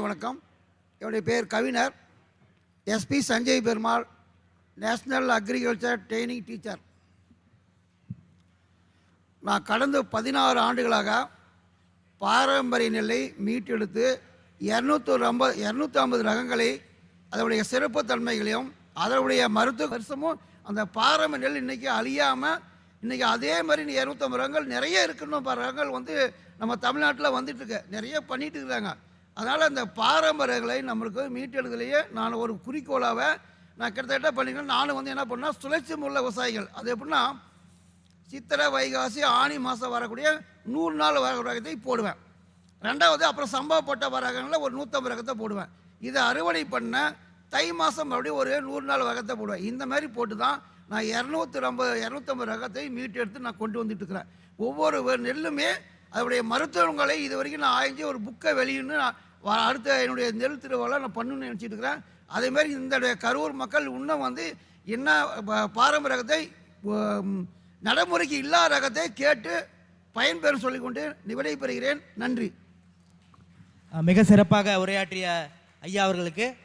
வணக்கம். என்னுடைய பேர் கவிஞர். S P Sanjay Perumal national agriculture training teacher. நான் கடந்த பதினாறு ஆண்டுகளாக பாரம்பரிய நெல்லை மீட்டெடுத்து இரநூத்தொரு ஐம்பது இரநூத்தி ஐம்பது ரகங்களை அதனுடைய சிறப்பு தன்மைகளையும் அதனுடைய மருத்துவ வருஷமும் அந்த பாரம்பரிய நெல் இன்றைக்கி அழியாமல் இன்றைக்கி அதே மாதிரி இரநூத்தம்பது ரகங்கள் நிறைய இருக்கணும் ரகங்கள் வந்து நம்ம தமிழ்நாட்டில் வந்துட்டுருக்கு நிறைய பண்ணிட்டு இருக்கிறாங்க அதனால் அந்த பாரம்பரியங்களை நம்மளுக்கு மீட்டெடுக்கலையே நான் ஒரு குறிக்கோளாக நான் கிட்டத்தட்ட பண்ணிக்கிறேன். நானும் வந்து என்ன பண்ணால் சுழற்சி முள்ள விவசாயிகள். அது எப்படின்னா சித்திரை வைகாசி ஆனி மாதம் வரக்கூடிய நூறு நாள் வர ரகத்தை போடுவேன். ரெண்டாவது அப்புறம் சம்பவப்பட்ட வரகங்களில் ஒரு நூற்றம்பது ரகத்தை போடுவேன். இதை அறுவடை பண்ண தை மாதம் மறுபடியும் ஒரு நூறு நாள் ரகத்தை போடுவேன். இந்த மாதிரி போட்டு தான் நான் இரநூத்தி ரொம்ப இரநூத்தம்பது ரகத்தை மீட்டெடுத்து நான் கொண்டு வந்துட்டு இருக்கிறேன். ஒவ்வொரு நெல்லுமே அதனுடைய மருத்துவங்களை இது வரைக்கும் நான் ஆய்ஞ்சு ஒரு புக்கை வெளியின்னு நான் அடுத்த என்னுடைய நெல் திருவிழா நான் பண்ணணும்னு நினச்சிட்டு இருக்கிறேன். அதேமாரி இந்த கரூர் மக்கள் இன்னும் வந்து என்ன ப- நடைமுறைக்கு இல்லாத ரகத்தை கேட்டு பயன்பெறும் சொல்லிக்கொண்டு நிவடை பெறுகிறேன். நன்றி. மிக சிறப்பாக உரையாற்றிய ஐயா அவர்களுக்கு